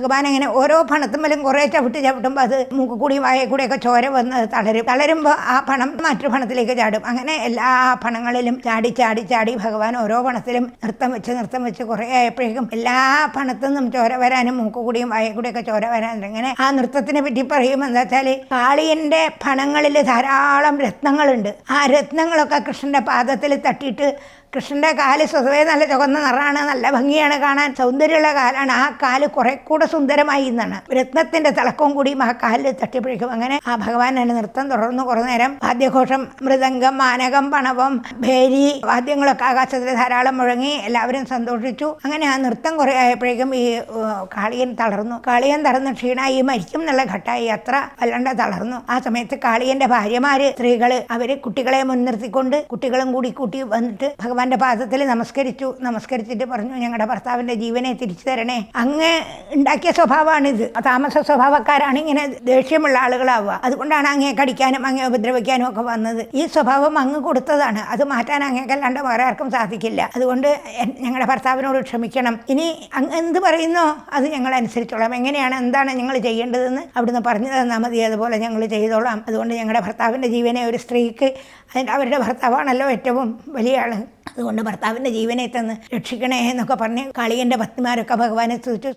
ഭഗവാൻ അങ്ങനെ ഓരോ പണത്തുമ്മലും കുറേ ചവിട്ട് ചവിട്ടുമ്പോൾ അത് മൂക്ക് കൂടിയും വായ കൂടിയൊക്കെ ചോര വന്ന് തളരും. തളരുമ്പോൾ ആ പണം മറ്റു പണത്തിലേക്ക് ചാടും. അങ്ങനെ എല്ലാ പണങ്ങളിലും ചാടി ചാടി ചാടി ഭഗവാൻ ഓരോ പണത്തിലും നൃത്തം വെച്ച് നൃത്തം വെച്ച് കുറേ ആയപ്പോഴേക്കും എല്ലാ പണത്തു നിന്നും ചോര വരാനും മൂക്കുകൂടിയും കൂടിയും വായ കൂടിയൊക്കെ ചോര വരാനും അങ്ങനെ ആ നൃത്തത്തിനെ പറ്റി പറയുമ്പോൾ എന്താ വെച്ചാൽ കാളിയന്റെ പണങ്ങളിൽ ധാരാളം രത്നങ്ങളുണ്ട്. ആ രത്നങ്ങളൊക്കെ കൃഷ്ണന്റെ പാദത്തിൽ തട്ടിയിട്ട് കൃഷ്ണന്റെ കാൽ സ്വതവേ നല്ല ചുവന്ന നിറാണ് നല്ല ഭംഗിയാണ് കാണാൻ സൗന്ദര്യമുള്ള കാലാണ്. ആ കാൽ കുറെ കൂടെ സുന്ദരമായി എന്നാണ്. രത്നത്തിന്റെ തിളക്കവും കൂടി ആ കാലിൽ അങ്ങനെ ആ ഭഗവാൻ തന്നെ നൃത്തം തുടർന്നു കുറേ നേരം. വാദ്യഘോഷം മൃദംഗം മാനകം പണവം ഭേരി വാദ്യങ്ങളൊക്കെ ആകാശത്തിൽ ധാരാളം മുഴങ്ങി എല്ലാവരും സന്തോഷിച്ചു. അങ്ങനെ ആ നൃത്തം കുറേ ആയപ്പോഴേക്കും ഈ കാളിയൻ തളർന്നു. കാളിയൻ തളർന്ന് ക്ഷീണായി മരിക്കും എന്നുള്ള ഘട്ടമായി അത്ര വല്ലാണ്ട് തളർന്നു. ആ സമയത്ത് കാളിയന്റെ ഭാര്യമാര് സ്ത്രീകൾ അവർ കുട്ടികളെ മുൻനിർത്തിക്കൊണ്ട് കുട്ടികളും കൂടി കൂട്ടി വന്നിട്ട് ഭഗവാന്റെ പാദത്തിൽ നമസ്കരിച്ചു. നമസ്കരിച്ചിട്ട് പറഞ്ഞു ഞങ്ങളുടെ ഭർത്താവിന്റെ ജീവനെ തിരിച്ചു തരണേ. അങ്ങ് ഉണ്ടാക്കിയ സ്വഭാവമാണിത്. താമസ സ്വഭാവക്കാരാണ് ഇങ്ങനെ ദേഷ്യമുള്ള ആളുകളാവുക. അതുകൊണ്ടാണ് അങ്ങേ കടിക്കാനും അങ്ങേ ഉപദ്രവിക്കാനും ഒക്കെ വന്നത്. ഈ സ്വഭാവം അങ്ങ് കൊടുത്തതാണ്. അത് മാറ്റാൻ അങ്ങേക്കല്ലാണ്ട് വേറെ ആർക്കും സാധിക്കില്ല. അതുകൊണ്ട് ഞങ്ങളുടെ ഭർത്താവിനോട് ക്ഷമിക്കണം. ഇനി അങ്ങ് എന്ത് പറയുന്നോ അത് ഞങ്ങൾ അനുസരിച്ചോളാം. എങ്ങനെയാണ് എന്താണ് ഞങ്ങൾ ചെയ്യേണ്ടതെന്ന് അവിടുന്ന് പറഞ്ഞു തന്നാൽ മതി. അതുപോലെ ഞങ്ങൾ ചെയ്തോളാം. അതുകൊണ്ട് ഞങ്ങളുടെ ഭർത്താവിന്റെ ജീവനെ ഒരു സ്ത്രീക്ക് അവരുടെ ഭർത്താവാണല്ലോ ഏറ്റവും വലിയ ആൾ. അതുകൊണ്ട് ഭർത്താവിന്റെ ജീവനെ തന്ന് രക്ഷിക്കണേ എന്നൊക്കെ പറഞ്ഞ് കളിയന്റെ ഭക്തിമാരൊക്കെ ഭഗവാനെ സ്തുതിച്ചു.